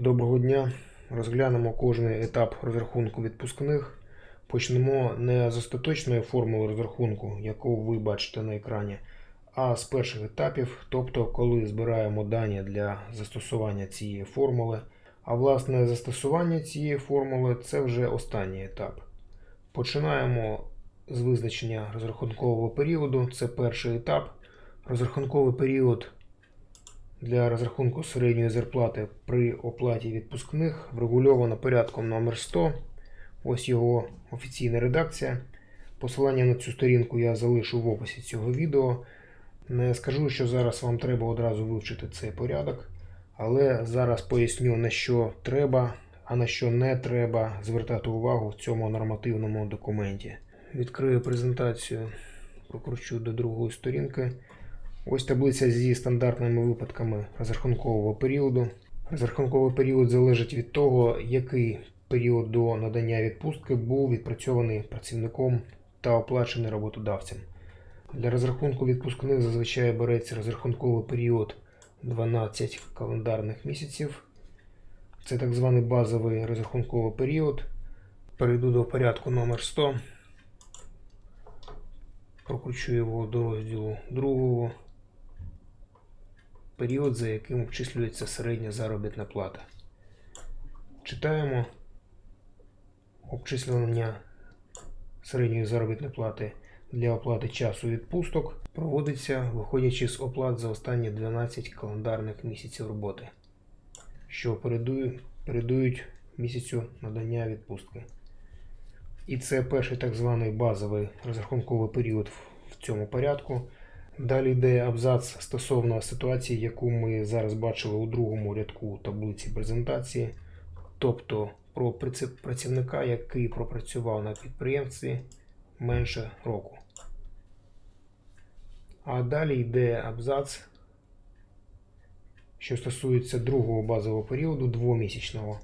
Доброго дня. Розглянемо кожний етап розрахунку відпускних. Почнемо не з остаточної формули розрахунку, яку ви бачите на екрані, а з перших етапів, тобто коли збираємо дані для застосування цієї формули. А власне застосування цієї формули це вже останній етап. Починаємо з визначення розрахункового періоду. Це перший етап. Розрахунковий період для розрахунку середньої зарплати при оплаті відпускних врегульовано порядком номер 100. Ось його офіційна редакція. Посилання на цю сторінку я залишу в описі цього відео. Не скажу, що зараз вам треба одразу вивчити цей порядок, але зараз поясню на що треба, а на що не треба звертати увагу в цьому нормативному документі. Відкрию презентацію, прокручу до другої сторінки. Ось таблиця зі стандартними випадками розрахункового періоду. Розрахунковий період залежить від того, який період до надання відпустки був відпрацьований працівником та оплачений роботодавцем. Для розрахунку відпускних зазвичай береться розрахунковий період 12 календарних місяців. Це так званий базовий розрахунковий період. Перейду до порядку номер 100. Прокручу його до розділу другого. Період, за яким обчислюється середня заробітна плата. Читаємо обчислення середньої заробітної плати для оплати часу відпусток проводиться виходячи з оплат за останні 12 календарних місяців роботи, що передують, місяцю надання відпустки. І це перший так званий базовий розрахунковий період в цьому порядку. Далі йде абзац стосовно ситуації, яку ми зараз бачили у другому рядку таблиці презентації, тобто про працівника, який пропрацював на підприємстві менше року. А далі йде абзац, що стосується другого базового періоду двомісячного.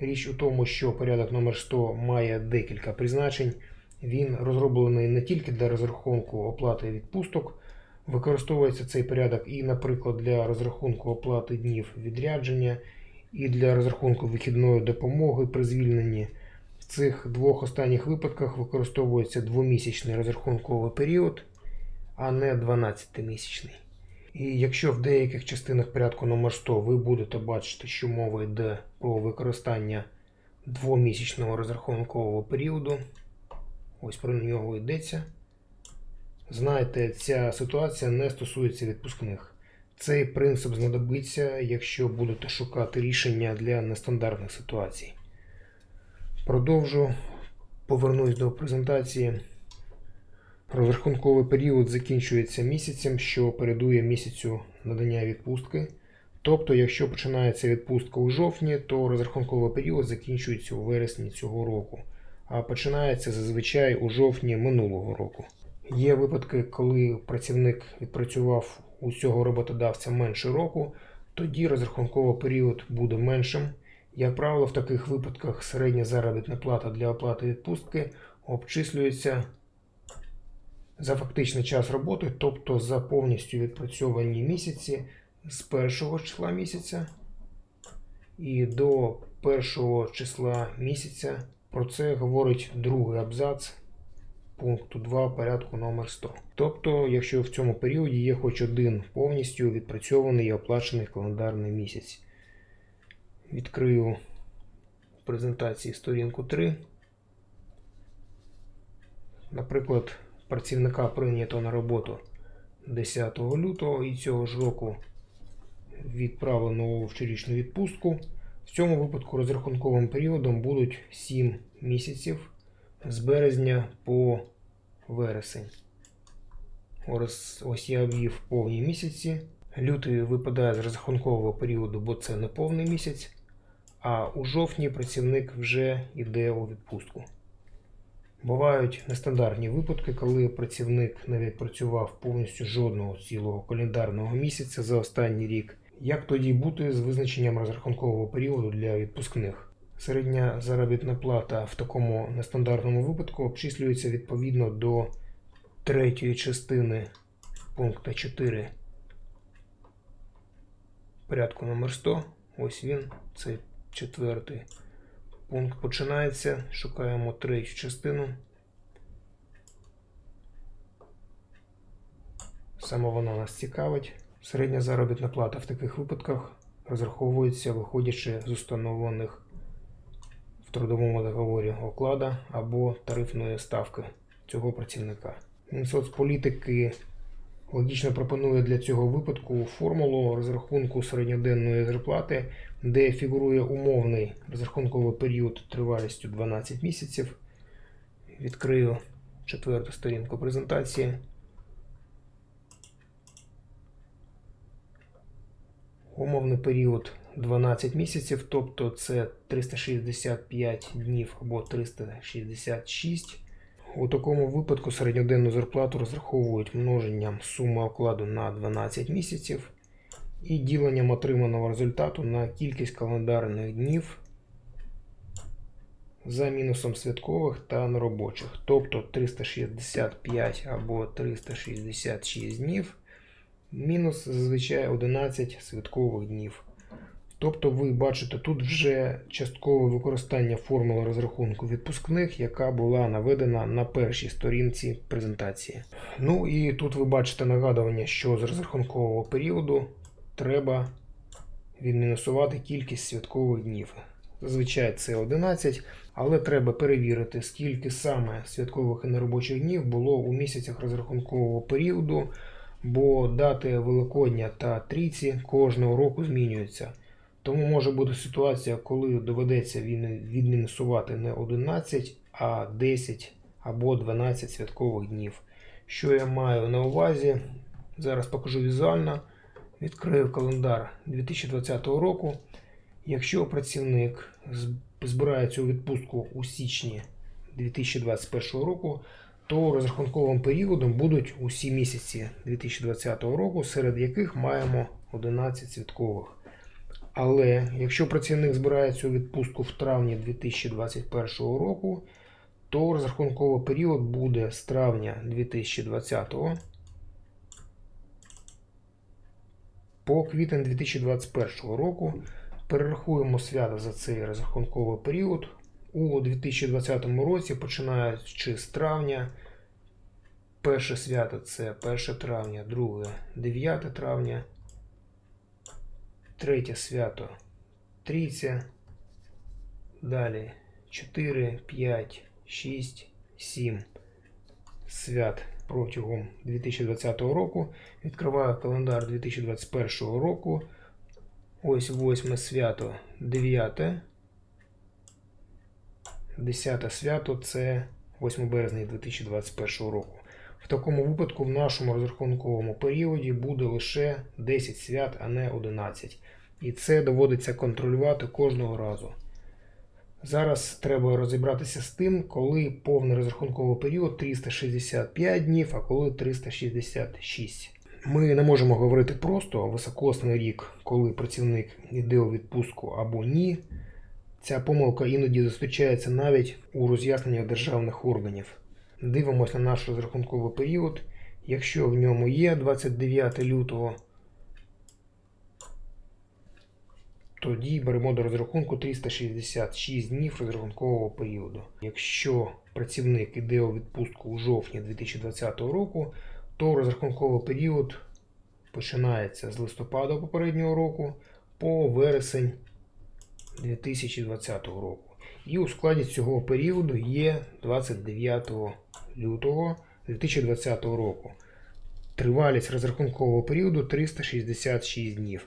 Річ у тому, що порядок номер 100 має декілька призначень. Він розроблений не тільки для розрахунку оплати відпусток, використовується цей порядок і, наприклад, для розрахунку оплати днів відрядження, і для розрахунку вихідної допомоги при звільненні. В цих двох останніх випадках використовується двомісячний розрахунковий період, а не 12-місячний. І якщо в деяких частинах порядку номер 100 ви будете бачити, що мова йде про використання двомісячного розрахункового періоду, ось про нього йдеться. Знаєте, ця ситуація не стосується відпускних. Цей принцип знадобиться, якщо будете шукати рішення для нестандартних ситуацій. Продовжу, повернусь до презентації. Розрахунковий період закінчується місяцем, що передує місяцю надання відпустки. Тобто, якщо починається відпустка у жовтні, то розрахунковий період закінчується у вересні цього року, а починається зазвичай у жовтні минулого року. Є випадки, коли працівник відпрацював у цього роботодавця менше року, тоді розрахунковий період буде меншим. Як правило, в таких випадках середня заробітна плата для оплати відпустки обчислюється за фактичний час роботи, тобто за повністю відпрацьовані місяці з першого числа місяця і до першого числа місяця. Про це говорить другий абзац пункту 2 порядку номер 100. Тобто, якщо в цьому періоді є хоч один повністю відпрацьований і оплачений календарний місяць. Відкрию презентації сторінку 3. Наприклад, працівника прийнято на роботу 10 лютого і цього ж року відправлено у вчорічну відпустку. В цьому випадку розрахунковим періодом будуть 7 місяців з березня по вересень. Ось, ось я ввів повні місяці. Лютий випадає з розрахункового періоду, бо це не повний місяць. А у жовтні працівник вже йде у відпустку. Бувають нестандартні випадки, коли працівник не відпрацював повністю жодного цілого календарного місяця за останній рік. Як тоді бути з визначенням розрахункового періоду для відпускних? Середня заробітна плата в такому нестандартному випадку обчислюється відповідно до третьої частини пункту 4 порядку номер 100. Ось він, цей четвертий пункт починається. Шукаємо третю частину. Саме вона нас цікавить. Середня заробітна плата в таких випадках розраховується, виходячи з установлених в трудовому договорі оклада або тарифної ставки цього працівника. Мінсоцполітики логічно пропонує для цього випадку формулу розрахунку середньоденної зарплати, де фігурує умовний розрахунковий період тривалістю 12 місяців. Відкрию четверту сторінку презентації. Умовний період 12 місяців, тобто це 365 днів або 366. У такому випадку середньоденну зарплату розраховують множенням суми окладу на 12 місяців і діленням отриманого результату на кількість календарних днів за мінусом святкових та неробочих, тобто 365 або 366 днів мінус зазвичай 11 святкових днів. Тобто ви бачите тут вже часткове використання формули розрахунку відпускних, яка була наведена на першій сторінці презентації. Ну і тут ви бачите нагадування, що з розрахункового періоду треба відмінусувати кількість святкових днів. Зазвичай це 11, але треба перевірити, скільки саме святкових і неробочих днів було у місяцях розрахункового періоду, бо дати Великодня та Трійці кожного року змінюються. Тому може бути ситуація, коли доведеться відмінусувати не 11, а 10 або 12 святкових днів. Що я маю на увазі? Зараз покажу візуально. Відкрию календар 2020 року. Якщо працівник з- збирається у відпустку у січні 2021 року, то розрахунковим періодом будуть усі місяці 2020 року, серед яких маємо 11 святкових. Але якщо працівник збирається у відпустку в травні 2021 року, то розрахунковий період буде з травня 2020 по квітень 2021 року. Перерахуємо свята за цей розрахунковий період. У 2020 році, починаючи з травня, перше свято це 1 травня, друге 9 травня, третє свято Трійця, далі 4, 5, 6, 7 свят протягом 2020 року. Відкриваю календар 2021 року. Ось восьме свято 9. 10 свято це 8 березня 2021 року. В такому випадку в нашому розрахунковому періоді буде лише 10 свят, а не 11. І це доводиться контролювати кожного разу. Зараз треба розібратися з тим, коли повний розрахунковий період 365 днів, а коли 366. Ми не можемо говорити просто високосний рік, коли працівник йде у відпустку або ні. Ця помилка іноді зустрічається навіть у роз'ясненнях державних органів. Дивимося на наш розрахунковий період. Якщо в ньому є 29 лютого, тоді беремо до розрахунку 366 днів розрахункового періоду. Якщо працівник іде у відпустку у жовтні 2020 року, то розрахунковий період починається з листопада попереднього року по вересень 2020 року. І у складі цього періоду є 29 лютого 2020 року. Тривалість розрахункового періоду 366 днів.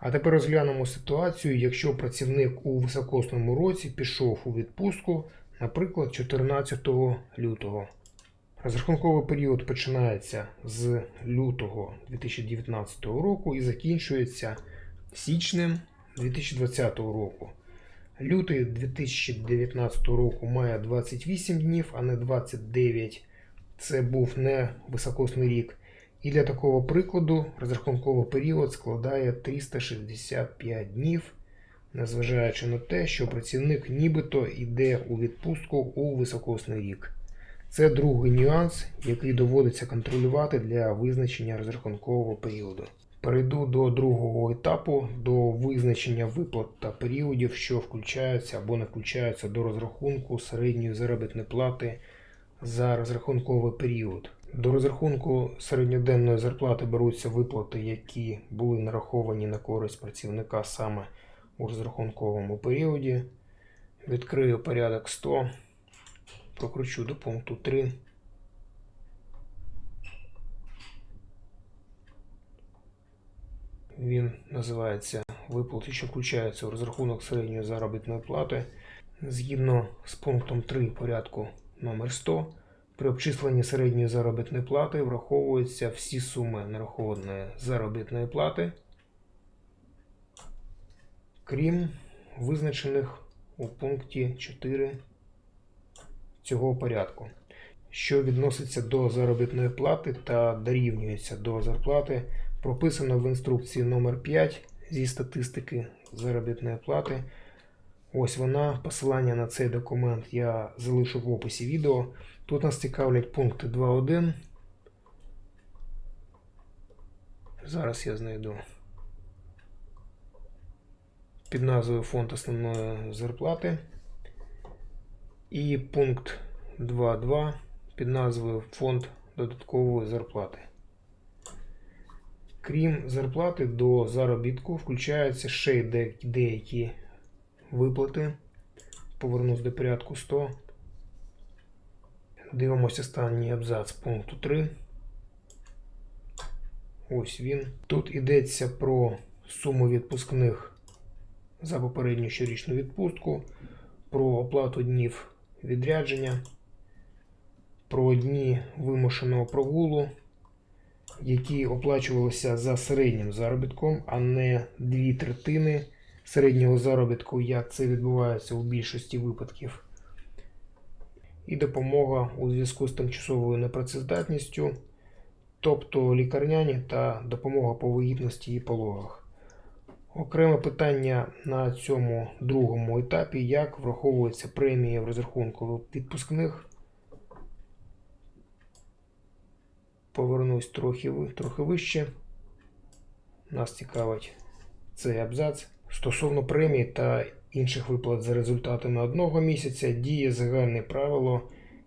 А тепер розглянемо ситуацію, якщо працівник у високосному році пішов у відпустку, наприклад, 14 лютого. Розрахунковий період починається з лютого 2019 року і закінчується січнем 2020 року. Лютий 2019 року має 28 днів, а не 29. Це був не високосний рік. І для такого прикладу розрахунковий період складає 365 днів, незважаючи на те, що працівник нібито йде у відпустку у високосний рік. Це другий нюанс, який доводиться контролювати для визначення розрахункового періоду. Перейду до другого етапу, до визначення виплат та періодів, що включаються або не включаються до розрахунку середньої заробітної плати за розрахунковий період. До розрахунку середньоденної зарплати беруться виплати, які були нараховані на користь працівника саме у розрахунковому періоді. Відкрию порядок 100, прокручу до пункту 3. Він називається виплати, що включаються у розрахунок середньої заробітної плати. Згідно з пунктом 3 порядку номер 100 при обчисленні середньої заробітної плати враховуються всі суми нарахованої заробітної плати, крім визначених у пункті 4 цього порядку, що відноситься до заробітної плати та дорівнюється до зарплати, прописано в інструкції номер 5 зі статистики заробітної плати. Ось вона. Посилання на цей документ я залишу в описі відео. Тут нас цікавлять пункти 2.1. Зараз я знайду під назвою Фонд основної зарплати. І пункт 2.2 під назвою Фонд додаткової зарплати. Крім зарплати, до заробітку включаються ще й деякі виплати. Повернусь до порядку 100. Дивимося останній абзац пункту 3. Ось він. Тут йдеться про суму відпускних за попередню щорічну відпустку, про оплату днів відрядження, про дні вимушеного прогулу, які оплачувалися за середнім заробітком, а не дві третини середнього заробітку, як це відбувається у більшості випадків. І допомога у зв'язку з тимчасовою непрацездатністю, тобто лікарняні та допомога по вагітності і пологах. Окреме питання на цьому другому етапі, як враховується премія в розрахунку відпускних. Повернусь трохи, трохи вище. Нас цікавить цей абзац. Стосовно премій та інших виплат за результатами одного місяця діє загальне правило,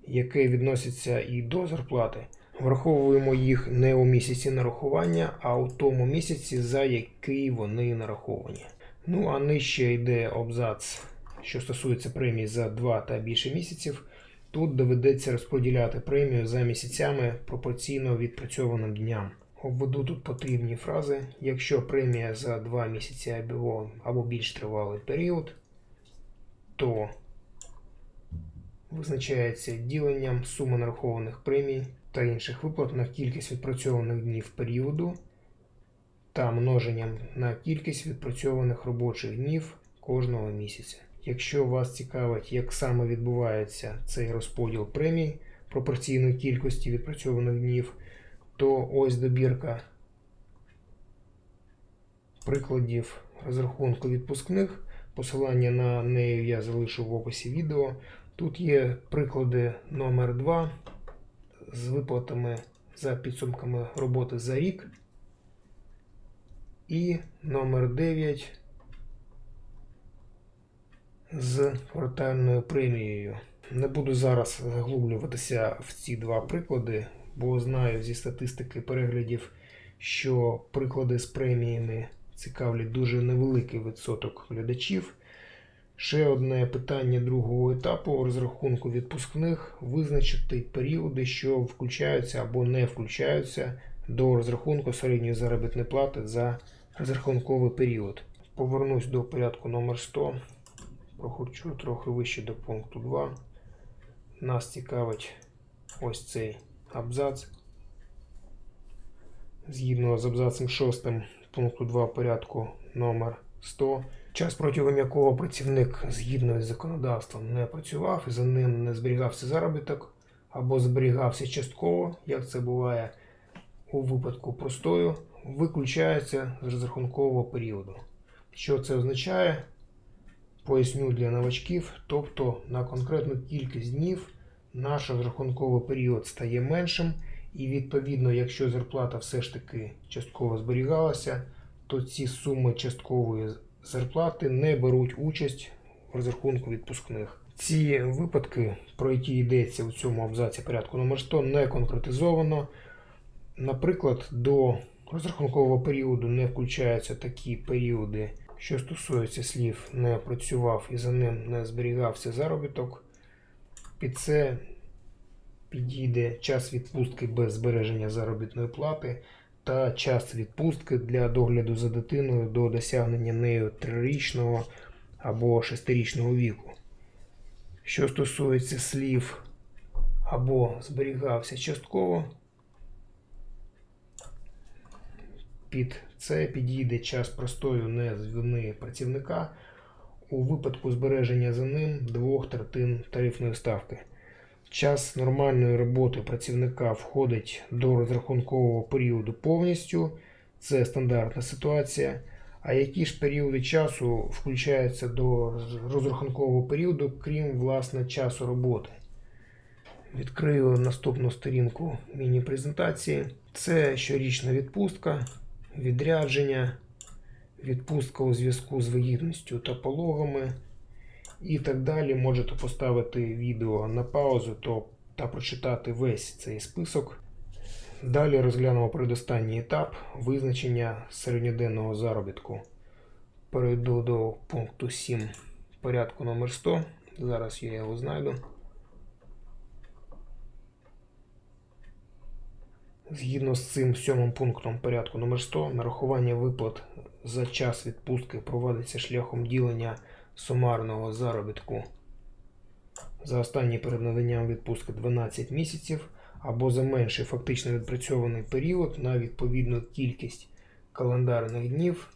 яке відноситься і до зарплати. Враховуємо їх не у місяці нарахування, а у тому місяці, за який вони нараховані. Ну а нижче йде абзац, що стосується премій за 2 та більше місяців. Тут доведеться розподіляти премію за місяцями пропорційно відпрацьованим дням. Обведу тут потрібні фрази. Якщо премія за 2 місяці або, або більш тривалий період, то визначається діленням суми нарахованих премій та інших виплат на кількість відпрацьованих днів періоду та множенням на кількість відпрацьованих робочих днів кожного місяця. Якщо вас цікавить, як саме відбувається цей розподіл премій пропорційної кількості відпрацьованих днів, то ось добірка прикладів розрахунку відпускних. Посилання на неї я залишу в описі відео. Тут є приклади номер 2 з виплатами за підсумками роботи за рік. І номер 9 з квартальною премією. Не буду зараз заглублюватися в ці два приклади, бо знаю зі статистики переглядів, що приклади з преміями цікавлять дуже невеликий відсоток глядачів. Ще одне питання другого етапу розрахунку відпускних визначити періоди, що включаються або не включаються до розрахунку середньої заробітної плати за розрахунковий період. Повернусь до порядку номер 100. Прохочу трохи вище до пункту 2. Нас цікавить ось цей абзац. Згідно з абзацем 6 пункту 2 порядку номер 100, час протягом якого працівник згідно із законодавством не працював і за ним не зберігався заробіток або зберігався частково, як це буває у випадку простою, виключається з розрахункового періоду. Що це означає? Поясню для новачків, тобто на конкретну кількість днів наш розрахунковий період стає меншим, І відповідно, якщо зарплата все ж таки частково зберігалася, то ці суми часткової зарплати не беруть участь в розрахунку відпускних. Ці випадки, про які йдеться у цьому абзаці порядку номер 100, не конкретизовано. Наприклад, до розрахункового періоду не включаються такі періоди, що стосуються слів не працював і за ним не зберігався заробіток. Під це підійде час відпустки без збереження заробітної плати та час відпустки для догляду за дитиною до досягнення нею трирічного або шестирічного віку. Що стосується слів або зберігався частково, під це підійде час простою не з вини працівника у випадку збереження за ним двох третин тарифної ставки. Час нормальної роботи працівника входить до розрахункового періоду повністю. Це стандартна ситуація. А які ж періоди часу включаються до розрахункового періоду, крім власне часу роботи? Відкрию наступну сторінку міні-презентації. Це щорічна відпустка, відрядження, відпустка у зв'язку з вагітністю та пологами і так далі. Можете поставити відео на паузу то, та прочитати весь цей список. Далі розглянемо передостанній етап визначення середньоденного заробітку. Перейду до пункту 7 порядку номер 100. Зараз я його знайду. Згідно з цим сьомим пунктом порядку номер 100, нарахування виплат за час відпустки проводиться шляхом ділення сумарного заробітку за останній перед наданням відпустки 12 місяців або за менший фактично відпрацьований період на відповідну кількість календарних днів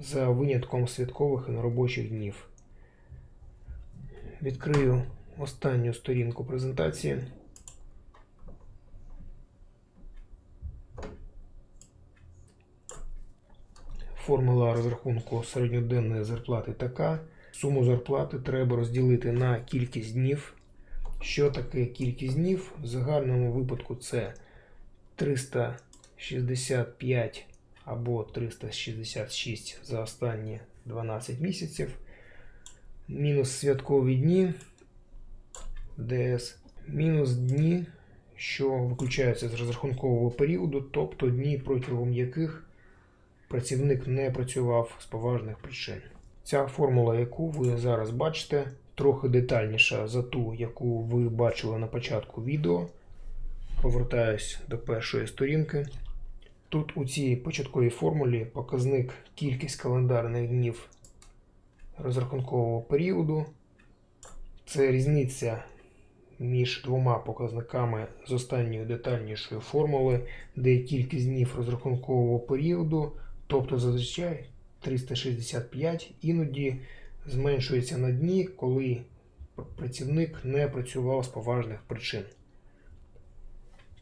за винятком святкових і неробочих днів. Відкрию останню сторінку презентації. Формула розрахунку середньоденної зарплати така. Суму зарплати треба розділити на кількість днів. Що таке кількість днів? В загальному випадку це 365 або 366 за останні 12 місяців. Мінус святкові дні ДС. Мінус дні, що виключаються з розрахункового періоду, тобто дні, протягом яких працівник не працював з поважних причин. Ця формула, яку ви зараз бачите, трохи детальніша за ту, яку ви бачили на початку відео. Повертаюсь до першої сторінки. Тут у цій початковій формулі показник кількість календарних днів розрахункового періоду. Це різниця між двома показниками з останньої детальнішої формули, де кількість днів розрахункового періоду, тобто зазвичай 365, іноді зменшується на дні, коли працівник не працював з поважних причин.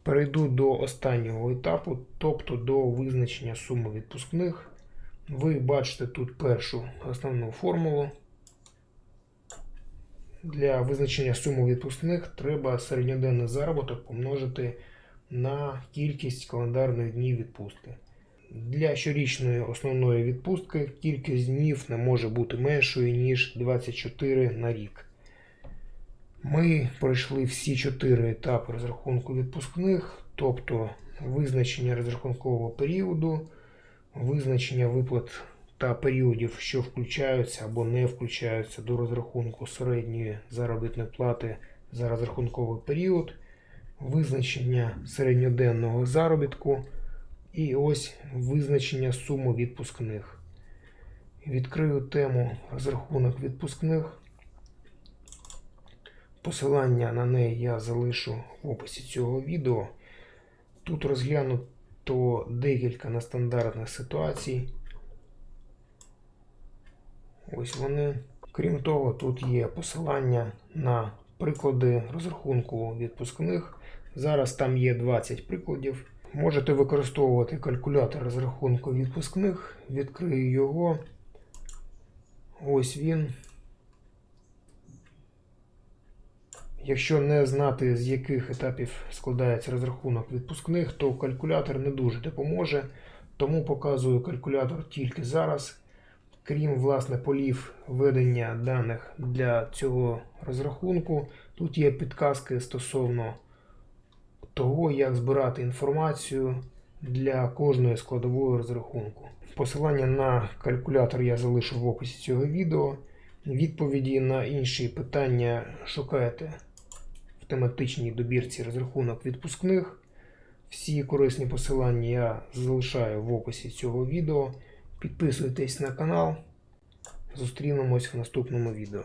Перейду до останнього етапу, тобто до визначення суми відпускних. Ви бачите тут першу основну формулу. Для визначення суми відпускних треба середньоденний заробіток помножити на кількість календарних днів відпустки. Для щорічної основної відпустки кількість днів не може бути меншою, ніж 24 на рік. Ми пройшли всі чотири етапи розрахунку відпускних, тобто визначення розрахункового періоду, визначення виплат та періодів, що включаються або не включаються до розрахунку середньої заробітної плати за розрахунковий період, визначення середньоденного заробітку. І ось визначення суми відпускних. Відкрию тему розрахунок відпускних. Посилання на неї я залишу в описі цього відео. Тут розглянуто декілька нестандартних ситуацій. Ось вони. Крім того, тут є посилання на приклади розрахунку відпускних. Зараз там є 20 прикладів. Можете використовувати калькулятор розрахунку відпускних. Відкрию його. Ось він. Якщо не знати, з яких етапів складається розрахунок відпускних, то калькулятор не дуже допоможе, тому показую калькулятор тільки зараз. Крім власне полів ведення даних для цього розрахунку, тут є підказки стосовно того, як збирати інформацію для кожної складової розрахунку. Посилання на калькулятор я залишу в описі цього відео. Відповіді на інші питання шукайте в тематичній добірці розрахунок відпускних. Всі корисні посилання я залишаю в описі цього відео. Підписуйтесь на канал. Зустрінемось в наступному відео.